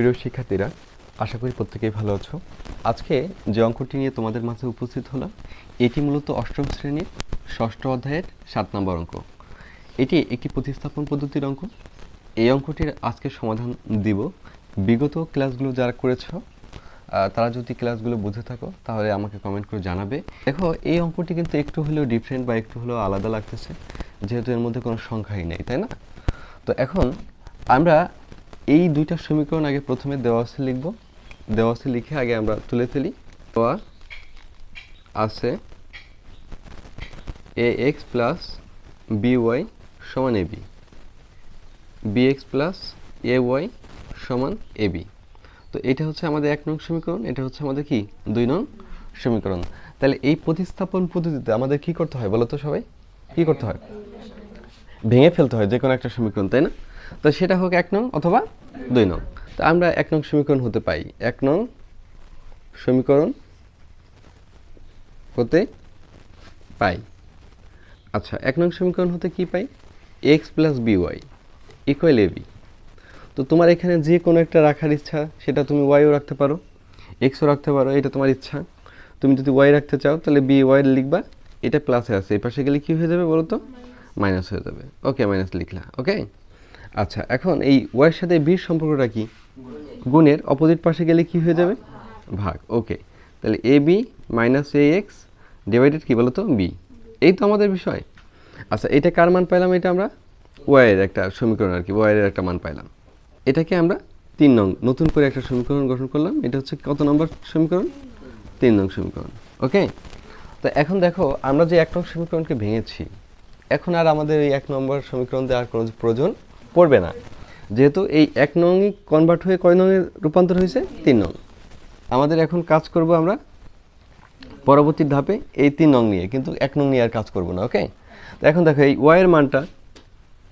প্রিয় শিক্ষার্থীরা, আশা করি প্রত্যেকেই ভালো আছো। আজকে যে অঙ্কটি নিয়ে তোমাদের মাঝে উপস্থিত হলাম, এটি মূলত অষ্টম শ্রেণির ষষ্ঠ অধ্যায়ের সাত নম্বর অঙ্ক। এটি একটি প্রতিস্থাপন পদ্ধতির অঙ্ক। এই অঙ্কটির আজকে সমাধান দিব। বিগত ক্লাসগুলো যারা করেছ তারা যদি ক্লাসগুলো বুঝে থাকো, তাহলে আমাকে কমেন্ট করে জানাবে। দেখো, এই অঙ্কটি কিন্তু একটু হলেও ডিফারেন্ট বা একটু হলেও আলাদা লাগতেছে, যেহেতু এর মধ্যে কোনো সংখ্যাই নেই, তাই না? তো এখন আমরা এই দুইটা সমীকরণ আগে প্রথমে দেওয়া আছে লিখব। দেওয়া আছে লিখে আগে আমরা তুলে ফেলি। দেওয়া আছে A X plus B Y সমান A B B X plus A Y সমান এ বি তো এটা হচ্ছে আমাদের এক নং সমীকরণ, এটা হচ্ছে আমাদের কি? দুই নং সমীকরণ। তাহলে এই প্রতিস্থাপন পদ্ধতিতে আমাদের কি করতে হয় বলো তো সবাই? কি করতে হয়? ভেঙে ফেলতে হয় যে কোনো একটা সমীকরণ, তাই না? তো সেটা হোক এক নং অথবা দুই নং। তো আমরা এক নং সমীকরণ হতে পাই। এক নং সমীকরণ হতে পাই। আচ্ছা এক নং সমীকরণ হতে কি পাই? X plus B Y equal A B তো তোমার এখানে যে কোনো একটা রাখার ইচ্ছা, সেটা তুমি ওয়াইও রাখতে পারো। এক্সও রাখতে পারো, এটা তোমার ইচ্ছা। তুমি যদি ওয়াই রাখতে চাও, তাহলে বি ওয়াই লিখবা। এটা প্লাসে আছে, এই পাশে গেলে কী হয়ে যাবে বলো তো? মাইনাস হয়ে যাবে। ওকে মাইনাস লিখলা ওকে আচ্ছা এখন এই ওয়াইয়ের সাথে বির সম্পর্কটা কি? গুণের। অপোজিট পাশে গেলে কি হয়ে যাবে? ভাগ। ওকে। তাহলে A B minus A X divided কী বলো তো বি। এই তো আমাদের বিষয়। আচ্ছা এটা কার মান পাইলাম এটা আমরা? ওয়াইয়ের একটা সমীকরণ আর কি ওয়াইয়ের একটা মান পাইলাম। এটাকে আমরা তিন নং, নতুন করে একটা সমীকরণ গঠন করলাম। এটা হচ্ছে কত নম্বর সমীকরণ? তিন নং সমীকরণ। ওকে? তো এখন দেখো, আমরা যে এক নং সমীকরণকে ভেঙেছি, এখন আর আমাদের এই এক নম্বর সমীকরণ দেওয়ার কোনো প্রয়োজন পড়বে না। যেহেতু এই এক নংই কনভার্ট হয়ে কয় নংয়ে রূপান্তর হয়েছে? তিন নং। আমাদের এখন কাজ করব আমরা পরবর্তী ধাপে এই তিন নং নিয়ে, কিন্তু এক নং নিয়ে আর কাজ করব না ওকে তো এখন দেখো, এই ওয়াইয়ের মানটা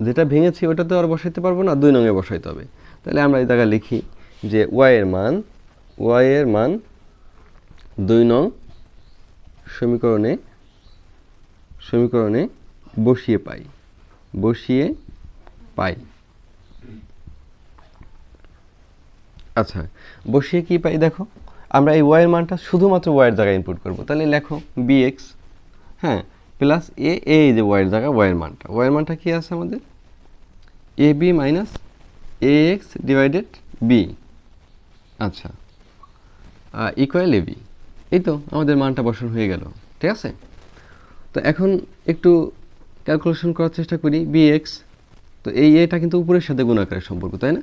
যেটা ভেঙেছি ওটা তো আর বসাইতে পারব না, দুই নঙে বসাইতে হবে। তাহলে আমরা এই জায়গায় লিখি যে ওয়াইয়ের মান ওয়াইয়ের মান দুই নং সমীকরণে সমীকরণে বসিয়ে পাই। বসিয়ে পাই। আচ্ছা বসিয়ে কি পাই দেখো? আমরা এই ওয়াইয়ের মানটা শুধুমাত্র ওয়াইয়ের জায়গায় ইনপুট করব। তাহলে লেখো বি এক্স হ্যাঁ প্লাস এ এই যে ওয়াইয়ের জায়গা ওয়াইয়ের মানটা। ওয়াইয়ের মানটা কি আছে আমাদের? A B minus A X divided B আচ্ছা ইকুয়াল এ বি এই তো আমাদের মানটা বসানো হয়ে গেল, ঠিক আছে? তো এখন একটু ক্যালকুলেশন করার চেষ্টা করি বি এক্স তো এই এটা কিন্তু উপরের সাথে গুণাকারের সম্পর্ক, তাই না?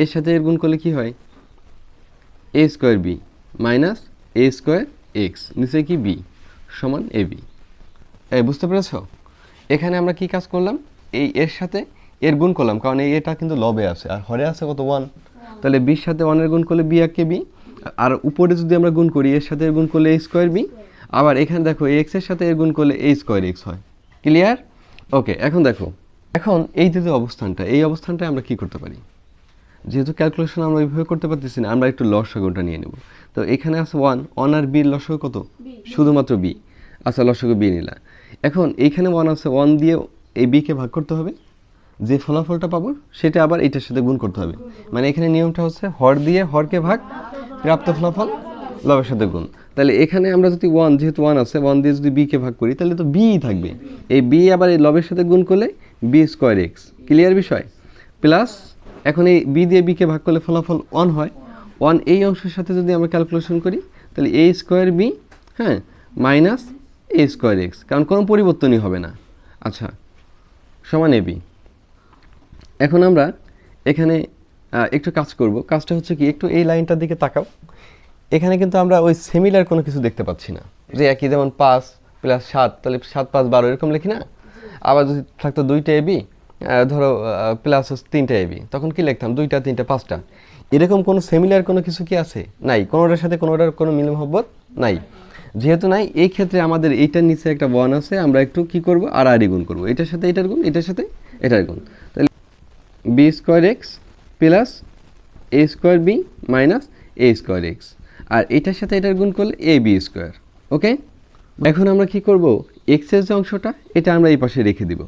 এর সাথে এর গুণ করলে কি হয়? A square B minus A square X নিচে কি বি সমান এ বি এই, বুঝতে পেরেছ? এখানে আমরা কি কাজ করলাম? এই এর সাথে এর গুণ করলাম, কারণ এই এটা কিন্তু লবে আছে, আর হরে আছে কত? ওয়ান তাহলে বির সাথে ওয়ানের গুণ করলে বি একে বি আর উপরে যদি আমরা গুণ করি, এর সাথে এর গুণ করলে এ স্কোয়ার বি আবার এখানে দেখো এক্সের সাথে এর গুণ করলে এ স্কোয়ার এক্স হয়। ক্লিয়ার ওকে এখন দেখো। এখন এই যে অবস্থানটা এই অবস্থানটা আমরা কি করতে পারি? যেহেতু ক্যালকুলেশন আমরা ওইভাবে করতে পারতেছি না আমরা একটু লসগুণটা নিয়ে নেব। তো এখানে আছে ওয়ান ওয়ান আর বির লসগু কত? শুধুমাত্র বি আচ্ছা লসগু বি নিলা। এখন এইখানে ওয়ান আছে ওয়ান দিয়ে এই বিকে ভাগ করতে হবে। যে ফলাফলটা পাবো সেটা আবার এইটার সাথে গুণ করতে হবে। মানে এখানে নিয়মটা হচ্ছে হর দিয়ে হরকে ভাগ প্রাপ্ত ফলাফল লবের সাথে গুণ। তাহলে এখানে আমরা যদি ওয়ান যেহেতু ওয়ান আছে ওয়ান দিয়ে যদি বিকে ভাগ করি, তাহলে তো বি থাকবে। এই বি আবার এই লবের সাথে গুণ করলে বি স্কোয়ার এক্স ক্লিয়ার বিষয়? প্লাস এখন এই বি দিয়ে বিকে ভাগ করলে ফলাফল ওয়ান হয়। ওয়ান এই অংশের সাথে যদি আমরা ক্যালকুলেশন করি, তাহলে এ স্কোয়ার বি হ্যাঁ মাইনাস এ স্কোয়ার এক্স কারণ কোনো পরিবর্তনই হবে না। আচ্ছা সমান এ বি এখন আমরা এখানে একটু কাজ করব। কাজটা হচ্ছে কি, একটু এই লাইনটার দিকে তাকাও। এখানে কিন্তু আমরা ওই সেমিলার কোনো কিছু দেখতে পাচ্ছি না। যে একই যেমন পাঁচ প্লাস সাত, তাহলে সাত পাঁচ বারো এরকম লিখি না? আবার যদি থাকতো দুইটা এবি ধরো প্লাস তিনটা এবি তখন কি লিখতাম? দুইটা, তিনটা, পাঁচটা। এরকম কোনো সেমিলার কোনো কিছু কি আছে? নাই। কোনোটার সাথে কোনোটার কোনো মিল মহব্বত নাই। যেহেতু নাই, এই ক্ষেত্রে আমাদের এইটার নিচে একটা ওয়ান আছে, আমরা একটু কি করব? আর আর গুণ করব। এটার সাথে এটার গুণ, এটার সাথে এটার গুণ। তাহলে B square X plus A square B minus A square X আর এটার সাথে এটার গুণ করলে এ বি স্কোয়ার ওকে এখন আমরা কি করব? এক্সের যে অংশটা, এটা আমরা এই পাশে রেখে দিব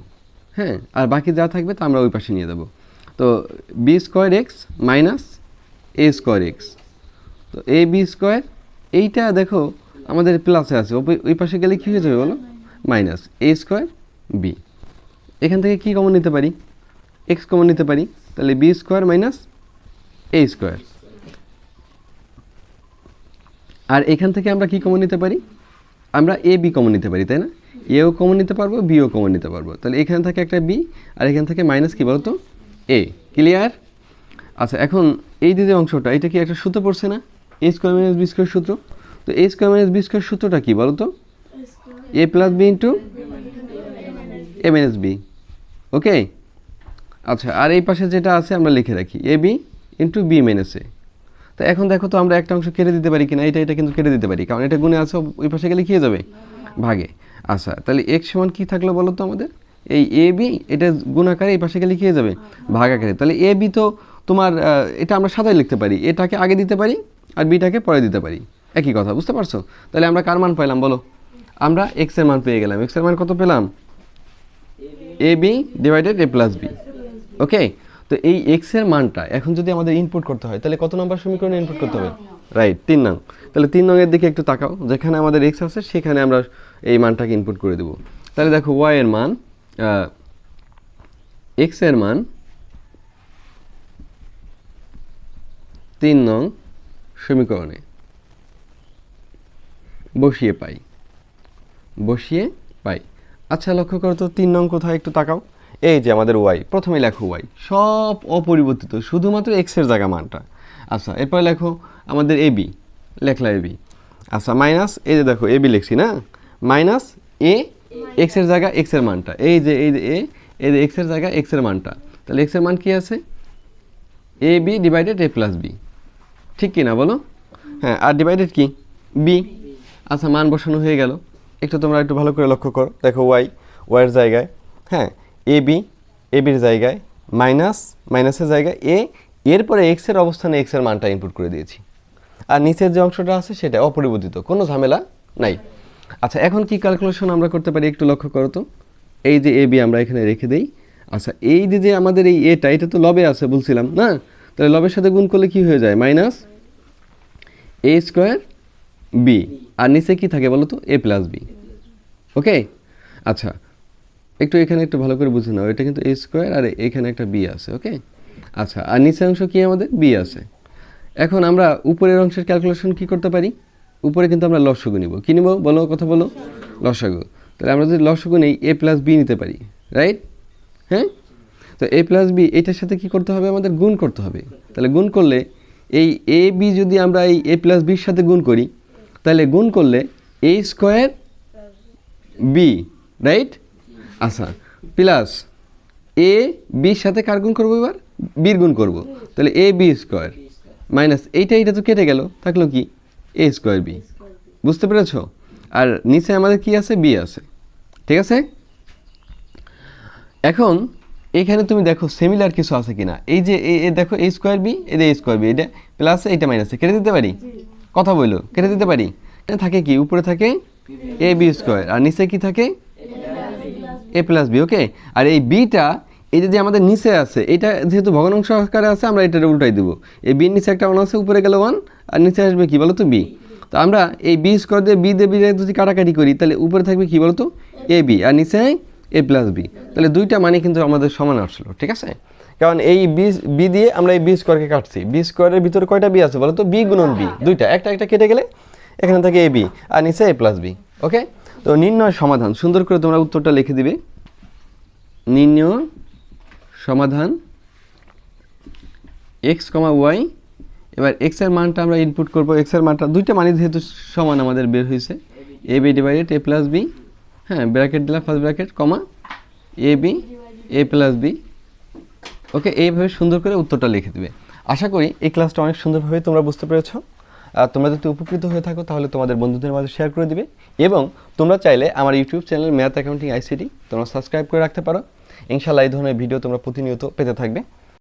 হ্যাঁ? আর বাকি যা থাকবে তা আমরা ওই পাশে নিয়ে দেবো। তো B square X minus A square X তো এ বি স্কোয়ার এইটা দেখো আমাদের প্লাসে আছে, ওই- পাশে গেলে কী হয়ে যাবে বলো? মাইনাস এ স্কোয়ার বি এখান থেকে কী কমন নিতে পারি? এক্স কমন নিতে পারি, তাহলে B square minus A square আর এখান থেকে আমরা কি কমন নিতে পারি? আমরা এ বি কমন নিতে পারি, তাই না? এও কমন নিতে পারব বিও কমন নিতে পারব। তাহলে এখান থেকে একটা বি আর এখান থেকে মাইনাস কী বলতো? এ ক্লিয়ার আচ্ছা এখন এই যে যে অংশটা, এটা কি একটা সূত্র পড়ছে না? A square minus B square সূত্র। তো A square minus B square সূত্রটা কী বলতো? A plus B into A minus B okay আচ্ছা আর এই পাশে যেটা আছে, আমরা লিখে রাখি। A B into B minus A তো এখন দেখো তো আমরা একটা অংশ কেটে দিতে পারি কিনা, এটা এটা কিন্তু কেটে দিতে পারি। কারণ এটা গুণে আছে, ওই পাশে গেলে হয়ে যাবে, ভাগে। আচ্ছা তাহলে এক্স সমান কী থাকল বলো তো আমাদের? এই এ বি এটা গুণাকারে এই পাশে গেলে হয়ে যাবে, ভাগ আকারে। তাহলে এ বি তো তোমার এটা আমরা সাদাই লিখতে পারি। এটাকে আগে দিতে পারি আর বিটাকে পরে দিতে পারি। একই কথা, বুঝতে পারছ? তাহলে আমরা কার মান পাইলাম বলো? আমরা এক্সের মান পেয়ে গেলাম। এক্সের মান কত পেলাম? A B divided A plus B okay তো এই এক্সের মানটা এখন যদি আমাদের ইনপুট করতে হয়, তাহলে কত নম্বর সমীকরণে ইনপুট করতে হবে? রাইট তিন নং। তাহলে তিন নংয়ের দিকে একটু তাকাও, যেখানে আমাদের এক্স আছে, সেখানে আমরা এই মানটাকে ইনপুট করে দেবো। তাহলে দেখো ওয়াই এর মান এক্সের মান তিন নং সমীকরণে বসিয়ে পাই। বসিয়ে পাই। আচ্ছা লক্ষ্য করো তো, তিন নং কোথায় একটু তাকাও। এই যে আমাদের ওয়াই প্রথমে লেখো ওয়াই সব অপরিবর্তিত, শুধুমাত্র এক্সের জায়গা মানটা। আচ্ছা এরপরে লেখো আমাদের এবি লেখলা এবি আচ্ছা মাইনাস এই যে দেখো এবি লিখছি না? মাইনাস এ এক্সের জায়গা এক্সের মানটা। এই যে এই যে, এ, এই যে এক্সের জায়গা এক্সের মানটা। তাহলে এক্সের মান কি আছে? A B divided A plus B ঠিক কি না বলো? হ্যাঁ আর ডিভাইডেড কি? বি আচ্ছা মান বসানো হয়ে গেল। একটু তোমরা একটু ভালো করে লক্ষ্য করো। দেখো ওয়াই ওয়াইয়ের জায়গায়। হ্যাঁ এ বি এ বির জায়গায় মাইনাস, মাইনাসের জায়গায় এ এরপরে এক্সের অবস্থানে এক্সের মানটা ইনপুট করে দিয়েছি। আর নিচের যে অংশটা আছে সেটা অপরিবর্তিত, কোনো ঝামেলা নাই। আচ্ছা এখন কি ক্যালকুলেশন আমরা করতে পারি একটু লক্ষ্য করো তো? এই যে এ বি আমরা এখানে রেখে দেই। আচ্ছা এই যে যে আমাদের এই এটা এটা তো লবে আছে, বলছিলাম, না? তাহলে লবের সাথে গুণ করলে কি হয়ে যায়? মাইনাস এ স্কোয়ার বি আর নিচে কি থাকে বলো তো? এ প্লাস বি ওকে আচ্ছা একটু এখানে একটু ভালো করে বুঝে নাও, এটা কিন্তু এ স্কোয়ার আর এখানে একটা বি আছে ওকে আচ্ছা আর নিচের অংশ কি আমাদের? বি আছে। এখন আমরা উপরের অংশের ক্যালকুলেশন কি করতে পারি? উপরে কিন্তু আমরা লসগু নিব। কী নিব? বলো, কথা বলো। লসগু। তাহলে আমরা যদি লসগু নেই এ প্লাস বি নিতে পারি রাইট হ্যাঁ? তো এ প্লাস বি এটার সাথে কি করতে হবে? আমাদের গুণ করতে হবে। তাহলে গুণ করলে এই এ বি যদি আমরা এই এ প্লাস বির সাথে গুণ করি, তাহলে গুণ করলে এ স্কোয়ার বি রাইট আচ্ছা প্লাস এ বির সাথে কার গুণ করব এবার? বির গুণ করব। তাহলে এ, বি স্কোয়ার। মাইনাস এইটা এইটা তো কেটে গেল, থাকল কি? A square B. বুঝতে পেরেছ? আর নিচে আমাদের কি আছে? বি আছে। ঠিক আছে? এখন এখানে তুমি দেখো সিমিলার কিছু আছে কিনা। এই যে এ দেখো A square B, A square B এটা প্লাস এটা মাইনাসে কেটে দিতে পারি? কথা বলল। কেটে দিতে পারি? থাকে কি? উপরে থাকে এ বি স্কোয়ার। আর নিচে কি থাকে? এ প্লাস বি ওকে আর এই বিটা এই যে যে আমাদের নিচে আছে, এটা যেহেতু ভগ্নাংশ আকারে আছে, আমরা এটা উল্টাই দেবো। এই বির নিচে একটা ওয়ান আছে উপরে গেলে ওয়ান আর নিচে আসবে কি বলো তো বি তো আমরা এই বি স্কোয়ার দিয়ে বি দিয়ে বি দিয়ে যদি কাটাকাটি করি, তাহলে উপরে থাকবে কি বলো তো এ বি আর নিচে এ প্লাস বি তাহলে দুইটা মানে কিন্তু আমাদের সমান আসলো, ঠিক আছে? কারণ এই বি বি দিয়ে আমরা এই বি স্কোয়ারকে কাটছি। বি স্কোয়ারের ভিতরে কয়টা বি আছে বলো তো বি গুণন বি দুইটা। একটা একটা কেটে গেলে এখানে থাকে এ বি আর নিচে এ প্লাস বি ওকে তো নির্ণয় সমাধান। সুন্দর করে তোমরা উত্তরটা লিখে দিবে। নির্ণয় সমাধান এক্স কমা ওয়াই এবার এক্সের মানটা আমরা ইনপুট করব। এক্সের মানটা, দুইটা মানে যেহেতু সমান আমাদের বের হয়েছে। A B divided A plus B হ্যাঁ ব্র্যাকেট দিলাম first bracket comma A B A plus B okay এইভাবে সুন্দর করে উত্তরটা লিখে দেবে। আশা করি এই ক্লাসটা অনেক সুন্দরভাবে তোমরা বুঝতে পেরেছ। তোমরা যদি উপকৃত হয়ে থাকো, তাহলে তোমাদের বন্ধুদের মাঝে শেয়ার করে দিবে এবং তোমরা চাইলে আমার YouTube channel math accounting ICT তোমরা সাবস্ক্রাইব করে রাখতে পারো। ইনশাল্লাহ এই ধরনের ভিডিও তোমরা প্রতিনিয়ত পেতে থাকবে।